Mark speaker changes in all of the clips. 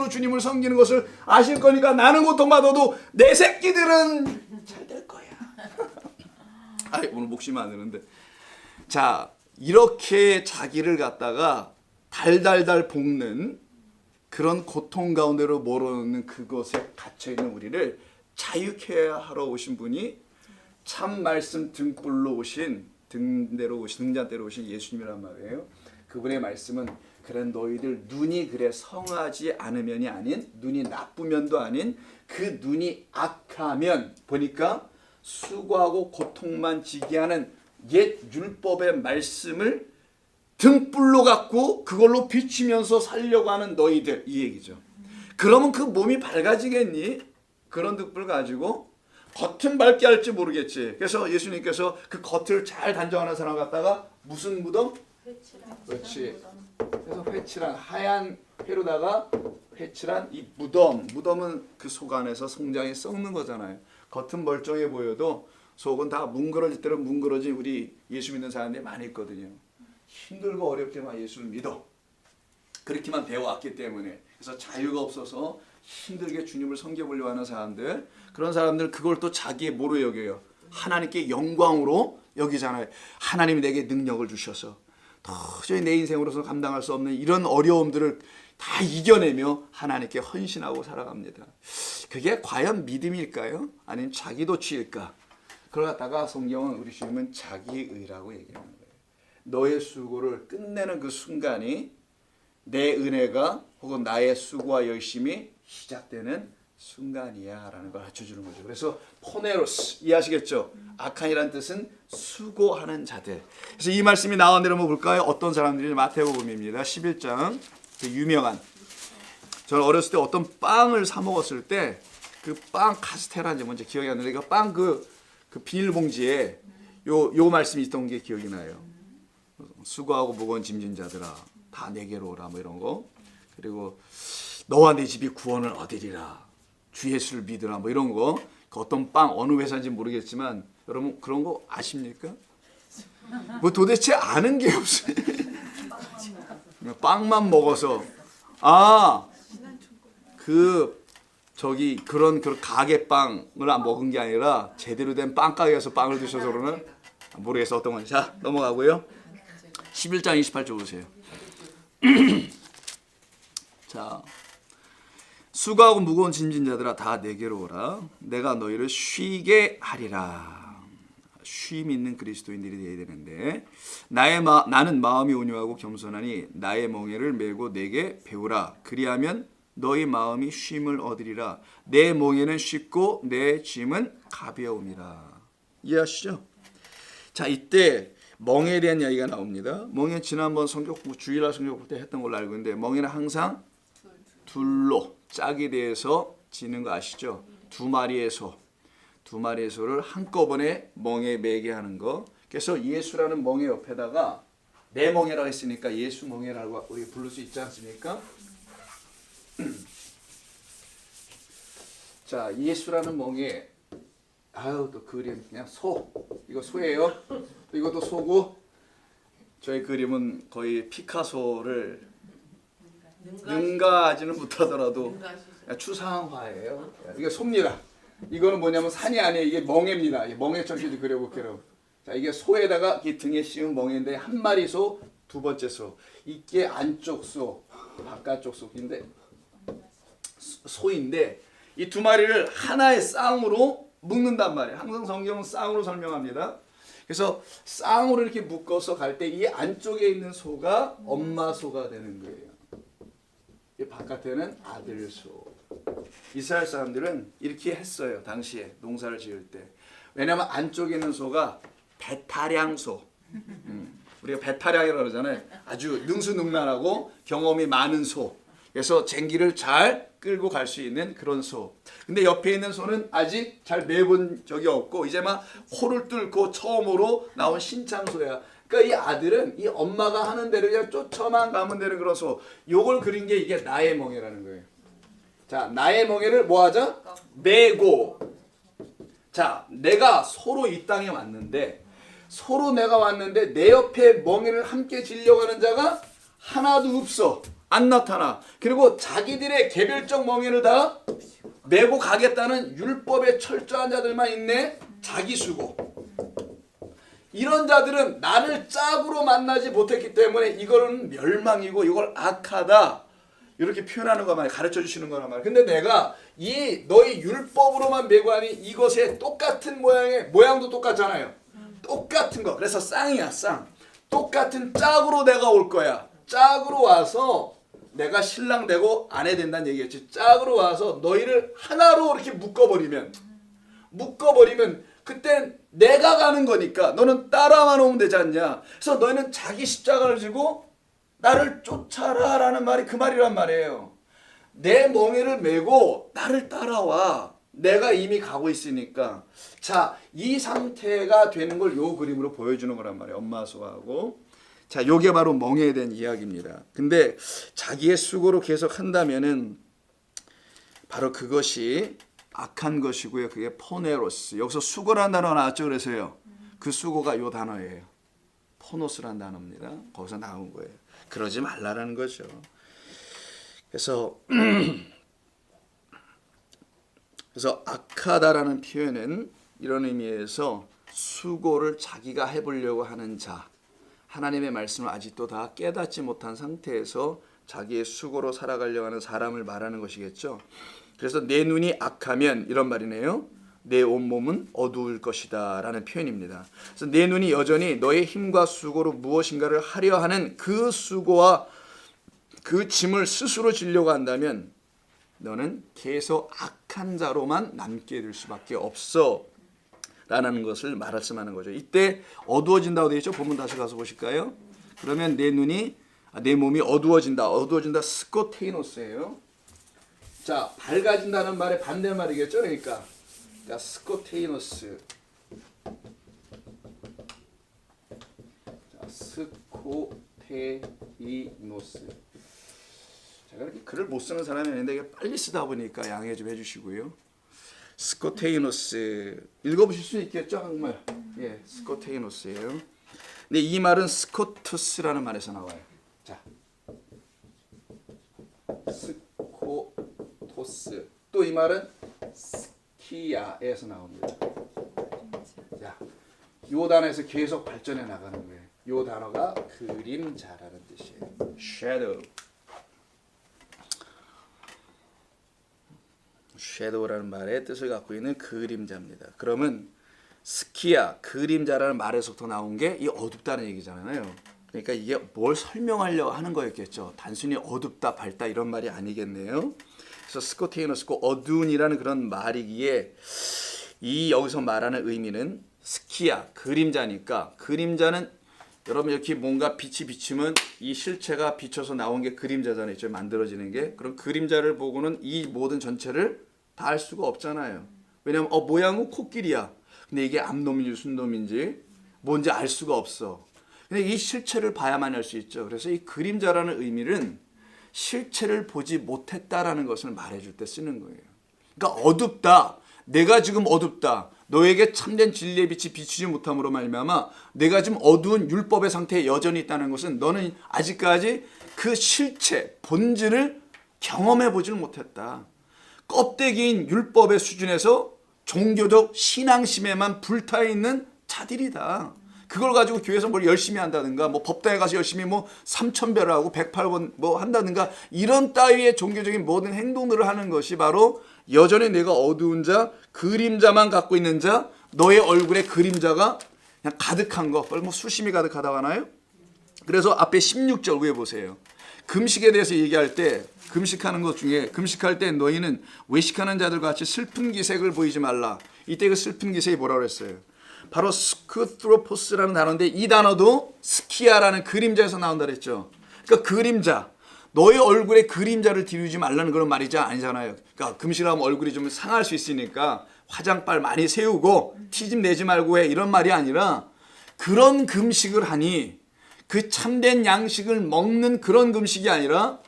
Speaker 1: 열심으로 주님을 섬기는 것을 아실 거니까 나는 고통받아도 내 새끼들은 잘 될 거야. 아 오늘 목심이 안 되는데. 자 이렇게 자기를 갖다가 달달달 볶는 그런 고통 가운데로 몰아넣는 그것에 갇혀 있는 우리를 자유케 하러 오신 분이 참 말씀 등불로 오신 등대로 오신 등잔대로 오신 예수님이란 말이에요. 그분의 말씀은 그래 너희들 눈이 그래 성하지 않으면이 아닌 눈이 나쁘면도 아닌 그 눈이 악하면 보니까 수고하고 고통만 지게 하는 옛 율법의 말씀을 등불로 갖고 그걸로 비추면서 살려고 하는 너희들 이 얘기죠. 그러면 그 몸이 밝아지겠니? 그런 등불 가지고 겉은 밝게 할지 모르겠지. 그래서 예수님께서 그 겉을 잘 단정하는 사람 갖다가 무슨 무덤? 그렇지. 그래서 회칠한 하얀 회로다가 회칠한 이 무덤. 무덤은 그 속 안에서 성장이 썩는 거잖아요. 겉은 멀쩡해 보여도 속은 다 뭉그러질 대로 뭉그러진 우리 예수 믿는 사람들이 많이 있거든요. 힘들고 어렵지만 예수를 믿어. 그렇게만 배워왔기 때문에 그래서 자유가 없어서 힘들게 주님을 섬겨보려고 하는 사람들 그런 사람들 그걸 또 자기의 뭐로 여겨요 하나님께 영광으로 여기잖아요 하나님이 내게 능력을 주셔서 도저히 내 인생으로서 감당할 수 없는 이런 어려움들을 다 이겨내며 하나님께 헌신하고 살아갑니다 그게 과연 믿음일까요? 아니면 자기 도취일까? 그러다가 성경은 우리 주님은 자기의라고 얘기하는 거예요 너의 수고를 끝내는 그 순간이 내 은혜가 혹은 나의 수고와 열심이 시작되는 순간이야 라는 걸 가르쳐주는 거죠. 그래서 포네로스 이해하시겠죠? 아칸이라는 뜻은 수고하는 자들. 그래서 이 말씀이 나온 대로 한번 볼까요? 어떤 사람들이 마태복음입니다. 11장 그 유명한 저는 어렸을 때 어떤 빵을 사 먹었을 때 그 빵 카스테라인지 뭔지 기억이 안 나는데 그빵그 그 비닐봉지에 요 요 말씀이 있던 게 기억이 나요. 수고하고 무거운 짐진 자들아 다 내게로 오라 뭐 이런 거 그리고 너와 내 집이 구원을 얻으리라 주 예수를 믿으라 뭐 이런 거 그 어떤 빵 어느 회사인지 모르겠지만 여러분 그런 거 아십니까? 뭐 도대체 아는 게 없어요. 빵만 먹어서 아 그 저기 그런 그런 가게 빵을 안 먹은 게 아니라 제대로 된 빵가게에서 빵을 드셔서 그러는 모르겠어 어떤 건지 자 넘어가고요. 11장 28절 보세요. 자, 수고하고 무거운 짐진 자들아 다 내게로 오라. 내가 너희를 쉬게 하리라. 쉼 있는 그리스도인들이 되어야 되는데 나의 마, 나는 마음이 온유하고 겸손하니 나의 멍에를 메고 내게 배우라. 그리하면 너희 마음이 쉼을 얻으리라. 내 멍에는 쉽고 내 짐은 가벼움이라. 이해하시죠? 자, 이때 멍에 대한 이야기가 나옵니다. 멍에 지난번 성경 공부 주일날 성경 공부 때 했던 걸로 알고 있는데 멍에는 항상 둘로 짝에 대해서 지는 거 아시죠? 두 마리의 소, 두 마리의 소를 한꺼번에 멍에 매게 하는 거. 그래서 예수라는 멍에 옆에다가 내 멍에라고 했으니까 예수 멍에라고 우리 부를 수 있지 않습니까? 자, 예수라는 멍에 아유 또 그림 그냥 소 이거 소예요. 이것도 소고 저희 그림은 거의 피카소를 능가하지는 못하더라도 추상화예요. 이게 소입니다. 이거는 뭐냐면 산이 아니에요. 이게 멍해입니다. 멍해처럼 그려볼게요. 자 이게 소에다가 이 등에 씌운 멍해인데 한 마리 소, 두 번째 소. 이게 안쪽 소, 바깥쪽 소인데 소인데 이 두 마리를 하나의 쌍으로 묶는단 말이에요. 항상 성경은 쌍으로 설명합니다. 그래서 쌍으로 이렇게 묶어서 갈 때 이 안쪽에 있는 소가 엄마 소가 되는 거예요. 이 바깥에는 아들 소. 이스라엘 사람들은 이렇게 했어요. 당시에 농사를 지을 때. 왜냐하면 안쪽에 있는 소가 배타량 소. 음, 우리가 배타량이라고 그러잖아요. 아주 능수능란하고 경험이 많은 소. 그래서 쟁기를 잘 끌고 갈 수 있는 그런 소. 근데 옆에 있는 소는 아직 잘 매본 적이 없고 이제 막 코를 뚫고 처음으로 나온 신창소야. 그러니까 이 아들은 이 엄마가 하는 대로 그냥 쫓아만 가면 되는 소. 요걸 그린 게 이게 나의 멍에라는 거예요. 자, 나의 멍에를 뭐 하자? 메고. 자, 내가 소로 이 땅에 왔는데 소로 내가 왔는데 내 옆에 멍에를 함께 하는 자가 하나도 없어. 안 나타나. 그리고 자기들의 개별적 멍에를 다 메고 가겠다는 율법에 철저한 자들만 있네. 자기 수고. 이런 자들은 나를 짝으로 만나지 못했기 때문에 이거는 멸망이고 이걸 악하다. 이렇게 표현하는 거 말이야. 가르쳐 주시는 거란 말이야. 근데 내가 이 너희 율법으로만 메고 하니 이것에 똑같은 모양의 모양도 똑같잖아요. 똑같은 거. 그래서 쌍이야, 쌍. 똑같은 짝으로 내가 올 거야. 짝으로 와서 내가 신랑 되고 아내 된다는 얘기였지. 짝으로 와서 너희를 하나로 이렇게 묶어버리면 묶어버리면 그땐 내가 가는 거니까 너는 따라만 오면 되지 않냐. 그래서 너희는 자기 십자가를 지고 나를 쫓아라 라는 말이 그 말이란 말이에요. 내 멍에를 메고 나를 따라와. 내가 이미 가고 있으니까. 자, 이 상태가 되는 걸 요 그림으로 보여주는 거란 말이에요. 엄마 수하고. 자, 요게 바로 멍에 대한 이야기입니다. 근데 자기의 수고로 계속 한다면은 바로 그것이 악한 것이고요. 그게 포네로스. 여기서 수고라는 단어가 나왔죠. 그래서요. 그 수고가 요 단어예요. 포노스라는 단어입니다. 거기서 나온 거예요. 그러지 말라라는 거죠. 그래서 그래서 악하다라는 표현은 이런 의미에서 수고를 자기가 해보려고 하는 자, 하나님의 말씀을 아직도 다 깨닫지 못한 상태에서 자기의 수고로 살아가려고 하는 사람을 말하는 것이겠죠. 그래서 내 눈이 악하면 이런 말이네요. 내 온몸은 어두울 것이다 라는 표현입니다. 그래서 내 눈이 여전히 너의 힘과 수고로 무엇인가를 하려 하는 그 수고와 그 짐을 스스로 지려고 한다면 너는 계속 악한 자로만 남게 될 수밖에 없어. 라는 것을 말씀하는 거죠. 이때 어두워진다고 되어 있죠. 본문 다시 가서 보실까요? 그러면 내 눈이 아, 내 몸이 어두워진다. 어두워진다. 스코테이노스예요. 자, 밝아진다는 말의 반대말이겠죠. 그러니까, 그러니까 스코테이노스. 자, 스코테이노스. 제가 이렇게 글을 못 쓰는 사람이 있는데 이게 빨리 쓰다 보니까 양해 좀 해주시고요. 스코테이노스 읽어보실 수 있겠죠 한국말? 예, 스코테이노스예요. 근데 이 말은 스코투스라는 말에서 나와요. 자, 스 코토스 또 이 말은 스키야에서 나옵니다. 자, 요 단어에서 계속 발전해 나가는 거예요. 요 단어가 그림자라는 뜻이에요. shadow. shadow라는 말의 뜻을 갖고 있는 그림자입니다. 그러면 스키야 그림자라는 말에서부터 나온 게 이 어둡다는 얘기잖아요. 그러니까 이게 뭘 설명하려고 하는 거였겠죠. 단순히 어둡다, 밝다 이런 말이 아니겠네요. 그래서 스코테이너스고 어두운이라는 그런 말이기에 이 여기서 말하는 의미는 스키야 그림자니까 그림자는 여러분 이렇게 뭔가 빛이 비치면 이 실체가 비쳐서 나온 게 그림자잖아요. 이제 만들어지는 게 그럼 그림자를 보고는 이 모든 전체를 다 알 수가 없잖아요. 왜냐면 어 모양은 코끼리야. 근데 이게 암놈인지 순놈인지 뭔지 알 수가 없어. 근데 이 실체를 봐야만 알 수 있죠. 그래서 이 그림자라는 의미는 실체를 보지 못했다라는 것을 말해줄 때 쓰는 거예요. 그러니까 어둡다. 내가 지금 어둡다. 너에게 참된 진리의 빛이 비추지 못함으로 말미암아 내가 지금 어두운 율법의 상태에 여전히 있다는 것은 너는 아직까지 그 실체 본질을 경험해 보질 못했다. 껍데기인 율법의 수준에서 종교적 신앙심에만 불타 있는 자들이다. 그걸 가지고 교회에서 뭘 열심히 한다든가 뭐 법당에 가서 열심히 뭐 3천배를 하고 108번 뭐 한다든가 이런 따위의 종교적인 모든 행동들을 하는 것이 바로 여전히 내가 어두운 자 그림자만 갖고 있는 자 너의 얼굴에 그림자가 그냥 가득한 거. 뭐 수심이 가득하다고 하나요? 그래서 앞에 16절 위에 보세요. 금식에 대해서 얘기할 때 금식하는 것 중에 금식할 때 너희는 외식하는 자들 같이 슬픈 기색을 보이지 말라. 이때 그 슬픈 기색이 뭐라고 그랬어요? 바로 스크트로포스라는 단어인데 이 단어도 스키아라는 그림자에서 나온다 그랬죠. 그러니까 그림자. 너의 얼굴에 그림자를 들이지 말라는 그런 말이지 아니잖아요. 그러니까 금식하면 얼굴이 좀 상할 수 있으니까 화장빨 많이 세우고 티좀 내지 말고 해 이런 말이 아니라 그런 금식을 하니 그 참된 양식을 먹는 그런 금식이 아니라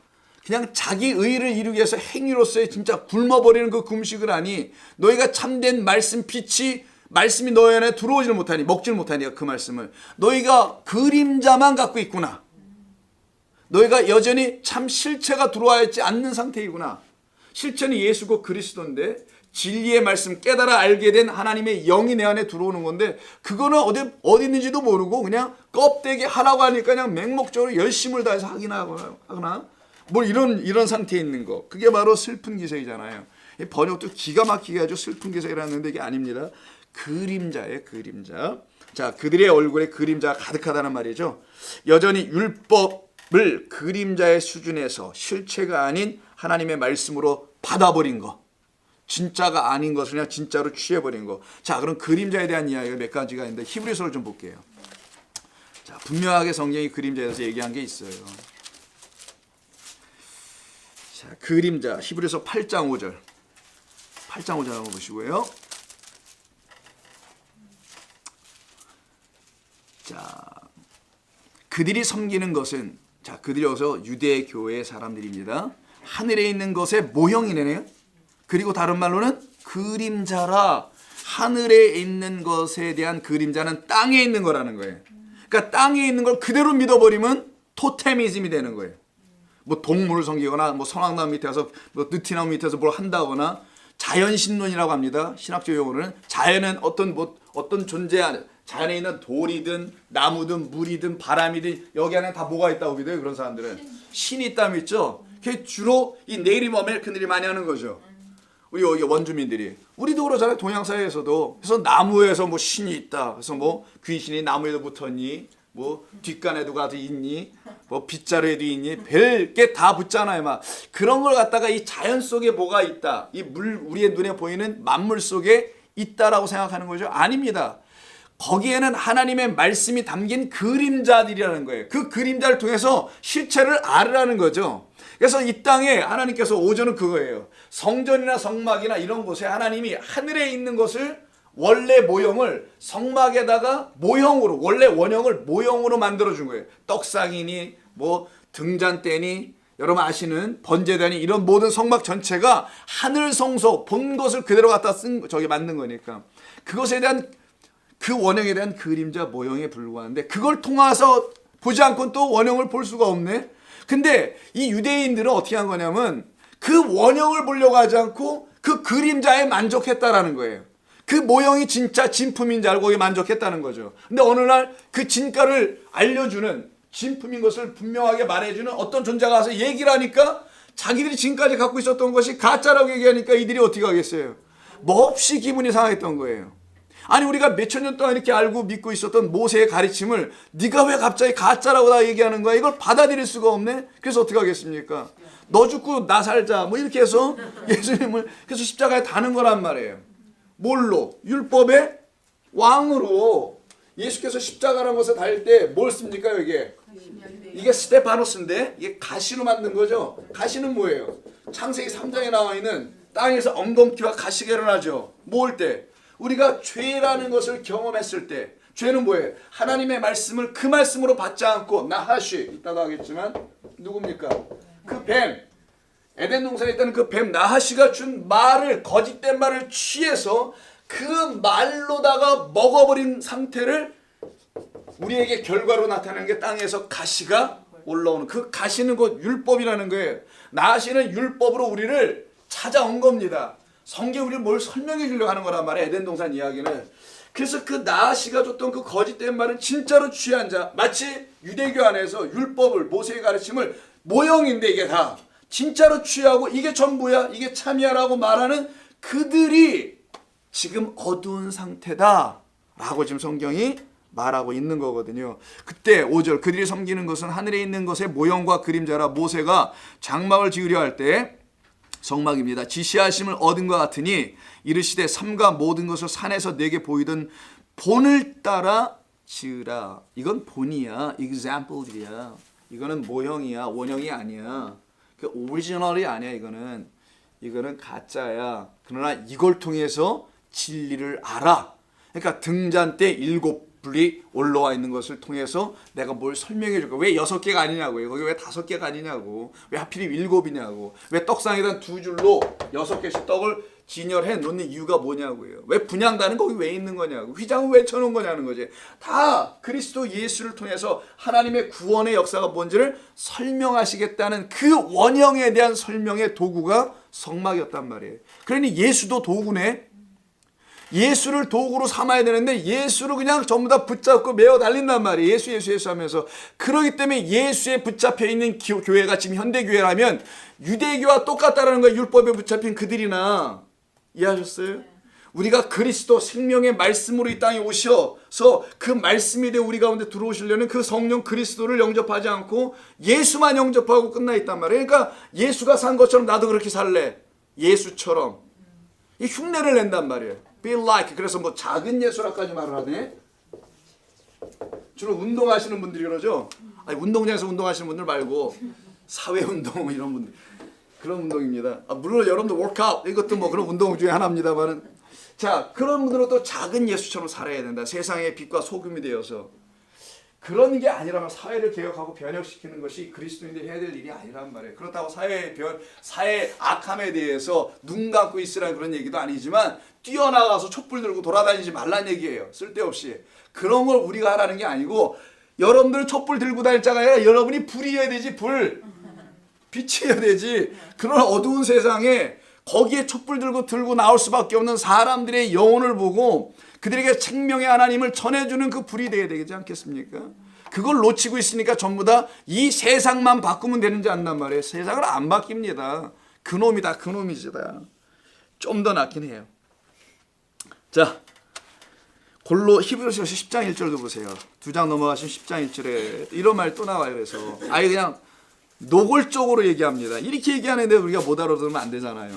Speaker 1: 그냥 자기 의를 이루기 위해서 행위로서의 진짜 굶어버리는 그 금식을 하니 너희가 참된 말씀 빛이 말씀이 너희 안에 들어오질 못하니 먹질 못하니 그 말씀을 너희가 그림자만 갖고 있구나. 너희가 여전히 참 실체가 들어와 있지 않는 상태이구나. 실체는 예수고 그리스도인데 진리의 말씀 깨달아 알게 된 하나님의 영이 내 안에 들어오는 건데 그거는 어디 어디 있는지도 모르고 그냥 껍데기 하라고 하니까 그냥 맹목적으로 열심을 다해서 하긴 하거나 하거나 뭐 이런 이런 상태에 있는 거 그게 바로 슬픈 기색이잖아요. 이 번역도 기가 막히게 아주 슬픈 기색이라는데 이게 아닙니다. 그림자의 그림자. 자 그들의 얼굴에 그림자가 가득하다는 말이죠. 여전히 율법을 그림자의 수준에서 실체가 아닌 하나님의 말씀으로 받아버린 거. 진짜가 아닌 것을 그냥 진짜로 취해버린 거. 자, 그럼 그림자에 대한 이야기가 몇 가지가 있는데 히브리서를 좀 볼게요. 자, 분명하게 성경이 그림자에 대해서 얘기한 게 있어요. 자, 그림자 히브리서 8장 5절. 8장 5절 한번 보시고요. 그들이 섬기는 것은 자, 그들이 여기서 유대 교회 사람들입니다. 하늘에 있는 것의 모형이네요. 그리고 다른 말로는 그림자라 하늘에 있는 것에 대한 그림자는 땅에 있는 거라는 거예요. 그러니까 땅에 있는 걸 그대로 믿어버리면 토테미즘이 되는 거예요. 뭐 동물을 섬기거나 뭐 성황나무 밑에서 뭐 느티나무 밑에서 뭘 한다거나 자연신론이라고 합니다. 신학적 용어로는 자연은 어떤 뭐 어떤 존재 안 자연에 있는 돌이든 나무든 물이든 바람이든 여기 안에 다 뭐가 있다고 믿어요 그런 사람들은? 신이 있다 믿죠. 그게 주로 이 네이티브 아메리칸들이 많이 하는 거죠. 우리 여기 원주민들이. 우리도 그러잖아요 동양 사회에서도. 그래서 나무에서 뭐 신이 있다. 그래서 뭐 귀신이 나무에도 붙었니? 뭐 뒷간에도 가도 있니? 뭐 빗자루에도 있니? 별 게 다 붙잖아요 막. 그런 걸 갖다가 이 자연 속에 뭐가 있다. 이 물 우리의 눈에 보이는 만물 속에 있다라고 생각하는 거죠? 아닙니다 거기에는 하나님의 말씀이 담긴 그림자들이라는 거예요 그 그림자를 통해서 실체를 알으라는 거죠 그래서 이 땅에 하나님께서 오전은 그거예요. 성전이나 성막이나 이런 곳에 하나님이 하늘에 있는 것을 원래 모형을 성막에다가 모형으로 원래 원형을 모형으로 만들어 준 거예요. 떡상이니 뭐 등잔대니 여러분 아시는 번제단이 이런 모든 성막 전체가 하늘 성소 본 것을 그대로 갖다 쓴 저기 만든 거니까 그것에 대한 그 원형에 대한 그림자 모형에 불과한데 그걸 통해서 보지 않고는 또 원형을 볼 수가 없네. 근데 이 유대인들은 어떻게 한 거냐면 그 원형을 보려고 하지 않고 그 그림자에 만족했다라는 거예요. 그 모형이 진짜 진품인 줄 알고 거기에 만족했다는 거죠. 근데 어느 날 그 진가를 알려주는 진품인 것을 분명하게 말해주는 어떤 존재가 와서 얘기를 하니까 자기들이 지금까지 갖고 있었던 것이 가짜라고 얘기하니까 이들이 어떻게 하겠어요? 몹시 기분이 상했던 거예요. 아니 우리가 몇천 년 동안 이렇게 알고 믿고 있었던 모세의 가르침을 네가 왜 갑자기 가짜라고 다 얘기하는 거야? 이걸 받아들일 수가 없네. 그래서 어떻게 하겠습니까? 너 죽고 나 살자. 뭐 이렇게 해서 예수님을 그래서 십자가에 다는 거란 말이에요. 뭘로? 율법의 왕으로 예수께서 십자가라는 것을 달릴 때 뭘 씁니까 이게? 이게 스테파노스인데 이게 가시로 만든 거죠. 가시는 뭐예요? 창세기 3장에 나와 있는 땅에서 엉겅퀴와 가시개를 하죠. 모을 때 우리가 죄라는 것을 경험했을 때 죄는 뭐예요? 하나님의 말씀을 그 말씀으로 받지 않고 나하시 이따가 하겠지만 누굽니까? 그 뱀. 에덴 동산에 있다는 그 뱀 나하시가 준 말을 거짓된 말을 취해서 그 말로다가 먹어버린 상태를 우리에게 결과로 나타나는 게 땅에서 가시가 올라오는 그 가시는 곧 율법이라는 거예요. 나하시는 율법으로 우리를 찾아온 겁니다. 성경 우리를 뭘 설명해 주려고 하는 거란 말이에요. 에덴 동산 이야기는. 그래서 그 나하시가 줬던 그 거짓된 말은 진짜로 취한 자. 마치 유대교 안에서 율법을 모세의 가르침을 모형인데 이게 다 진짜로 취하고 이게 전부야. 이게 참이야라고 말하는 그들이 지금 어두운 상태다. 라고 지금 성경이 말하고 있는 거거든요. 그때 5절 그들이 섬기는 것은 하늘에 있는 것의 모형과 그림자라 모세가 장막을 지으려 할 때 성막입니다. 지시하심을 얻은 것 같으니 이르시되 삼가 모든 것을 산에서 내게 보이던 본을 따라 지으라. 이건 본이야. example이야. 이거는 모형이야. 원형이 아니야. 그 오리지널이 아니야. 이거는 이거는 가짜야. 그러나 이걸 통해서 진리를 알아. 그러니까 등잔대 일곱 불이 올라와 있는 것을 통해서 내가 뭘 설명해 줄까? 왜 여섯 개가 아니냐고요? 거기 왜 다섯 개가 아니냐고? 왜 하필이 일곱이냐고? 왜 떡상에다 두 줄로 여섯 개씩 떡을 진열해 놓는 이유가 뭐냐고요? 왜 분양단은 거기 왜 있는 거냐고? 휘장은 왜 쳐놓은 거냐는 거지. 다 그리스도 예수를 통해서 하나님의 구원의 역사가 뭔지를 설명하시겠다는 그 원형에 대한 설명의 도구가 성막이었단 말이에요. 그러니 예수도 도구네. 예수를 도구로 삼아야 되는데 예수를 그냥 전부 다 붙잡고 메어 달린단 말이에요. 예수 예수 예수 하면서. 그러기 때문에 예수에 붙잡혀 있는 기- 교회가 지금 현대 교회라면 유대교와 똑같다라는 거예요. 율법에 붙잡힌 그들이나. 이해하셨어요? 우리가 그리스도 생명의 말씀으로 이 땅에 오셔서 그 말씀이 되 우리 가운데 들어오시려는 그 성령 그리스도를 영접하지 않고 예수만 영접하고 끝나 있단 말이에요. 그러니까 예수가 산 것처럼 나도 그렇게 살래. 예수처럼. 이 흉내를 낸단 말이에요. Be like. 그래서 뭐 작은 예수라까지 말을 하네. 주로 운동하시는 분들이 그러죠. 아니 운동장에서 운동하시는 분들 말고 사회 운동 이런 분들 그런 운동입니다. 아, 물론 여러분들 워크아웃 이것도 뭐 그런 운동 중에 하나입니다만은 자 그런 분들은 또 작은 예수처럼 살아야 된다. 세상의 빛과 소금이 되어서 그런 게 아니라면 사회를 개혁하고 변혁시키는 것이 그리스도인들이 해야 될 일이 아니란 말이에요. 그렇다고 사회의 변, 사회 악함에 대해서 눈 감고 있으라는 그런 얘기도 아니지만 뛰어나가서 촛불 들고 돌아다니지 말란 얘기예요. 쓸데없이. 그런 걸 우리가 하라는 게 아니고 여러분들 촛불 들고 다닐 자가 아니라 여러분이 불이어야 되지 불. 빛이어야 되지. 그런 어두운 세상에 거기에 촛불 들고 들고 나올 수밖에 없는 사람들의 영혼을 보고 그들에게 생명의 하나님을 전해주는 그 불이 되어야 되지 않겠습니까? 그걸 놓치고 있으니까 전부 다 이 세상만 바꾸면 되는지 안단 말이에요. 세상을 안 바뀝니다. 그놈이다, 그놈이지다. 좀 더 낫긴 해요. 자, 골로 히브리서 10장 1절도 보세요. 두 장 넘어가시면 10장 1절에 이런 말 또 나와요. 그래서 아예 그냥 노골적으로 얘기합니다. 이렇게 얘기하는데 우리가 못 알아들으면 안 되잖아요.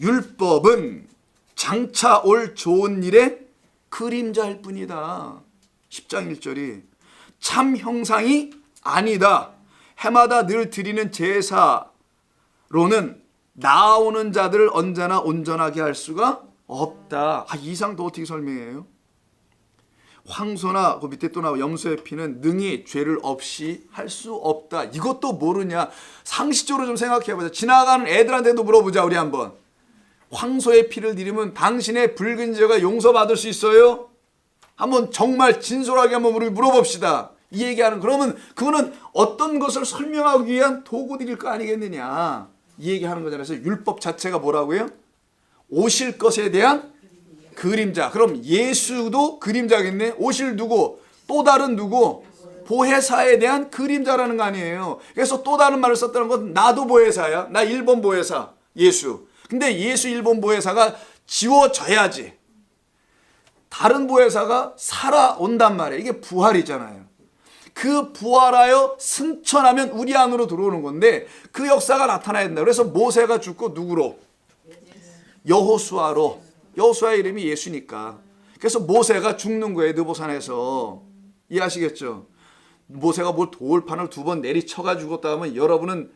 Speaker 1: 율법은 장차 올 좋은 일의 그림자일 뿐이다. 10장 1절이 참 형상이 아니다. 해마다 늘 드리는 제사로는 나오는 자들을 언제나 온전하게 할 수가 없다. 아, 이상도 어떻게 설명해요? 황소나 그 밑에 또 나와 염소의 피는 능히 죄를 없이 할 수 없다. 이것도 모르냐? 상식적으로 좀 생각해 보자. 지나가는 애들한테도 물어보자 우리 한번. 황소의 피를 드리면 당신의 붉은 죄가 용서받을 수 있어요? 한번 정말 진솔하게 한번 우리 물어봅시다. 이 얘기하는 그러면 그거는 어떤 것을 설명하기 위한 도구들일 거 아니겠느냐? 이 얘기하는 거잖아요. 그래서 율법 자체가 뭐라고요? 오실 것에 대한 그림자. 그럼 예수도 그림자겠네. 오실 누구? 또 다른 누구? 보혜사에 대한 그림자라는 거 아니에요. 그래서 또 다른 말을 썼다는 건 나도 보혜사야. 나 1번 보혜사. 예수. 근데 예수 1번 보혜사가 지워져야지. 다른 보혜사가 살아온단 말이에요. 이게 부활이잖아요. 그 부활하여 승천하면 우리 안으로 들어오는 건데 그 역사가 나타나야 된다. 그래서 모세가 죽고 누구로? 여호수아로. 여호수아의 이름이 예수니까. 그래서 모세가 죽는 거예요. 느보산에서. 이해하시겠죠? 모세가 뭘 돌판을 두 번 내리쳐가 죽었다 하면 여러분은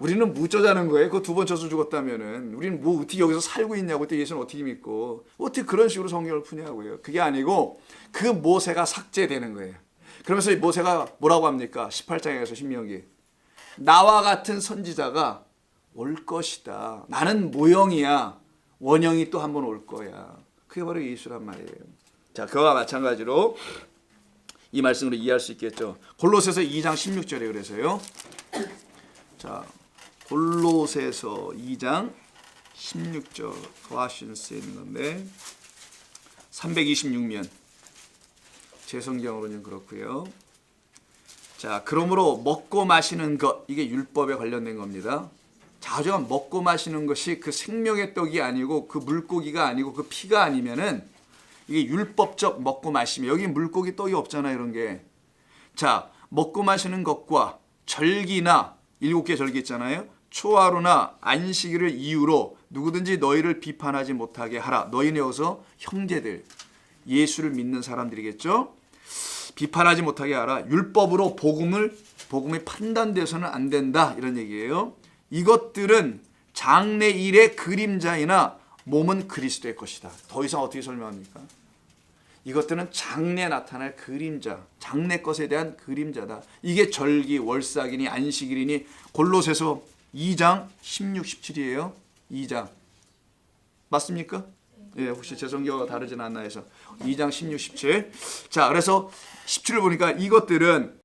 Speaker 1: 우리는 무쩌자는 거예요. 그 두번 쳐서 죽었다면은 우리는 뭐 어떻게 여기서 살고 있냐고 또 예수는 어떻게 믿고 어떻게 그런 식으로 성경을 푸냐고요. 그게 아니고 그 모세가 삭제되는 거예요. 그러면서 이 모세가 뭐라고 합니까? 18장에서 신명기 나와 같은 선지자가 올 것이다. 나는 모형이야. 원형이 또 한 번 올 거야. 그게 바로 예수란 말이에요. 자, 그와 마찬가지로 이 말씀으로 이해할 수 있겠죠. 골로새서 2장 16절에 그래서요. 자, 골로새서 2장 16절 거하신스 있는 건데 326면 제 성경으로는 그렇고요. 자, 그러므로 먹고 마시는 것 이게 율법에 관련된 겁니다. 자주가 먹고 마시는 것이 그 생명의 떡이 아니고 그 물고기가 아니고 그 피가 아니면은 이게 율법적 먹고 마시면 여기 물고기 떡이 없잖아요, 이런 게. 자, 먹고 마시는 것과 절기나 일곱 개 절기 있잖아요. 초하루나 안식일을 이유로 누구든지 너희를 비판하지 못하게 하라. 너희는 여기서 형제들, 예수를 믿는 사람들이겠죠. 비판하지 못하게 하라. 율법으로 복음을 복음이 판단돼서는 안 된다 이런 얘기예요. 이것들은 장래 일의 그림자이나 몸은 그리스도의 것이다. 더 이상 어떻게 설명합니까? 이것들은 장래 나타날 그림자, 장래 것에 대한 그림자다. 이게 절기, 월삭이니 안식일이니 골로새서 2장 16, 17이에요. 2장. 맞습니까? 예, 혹시 제 성경과 다르진 않나 해서 2장 16, 17. 자, 그래서 17을 보니까 이것들은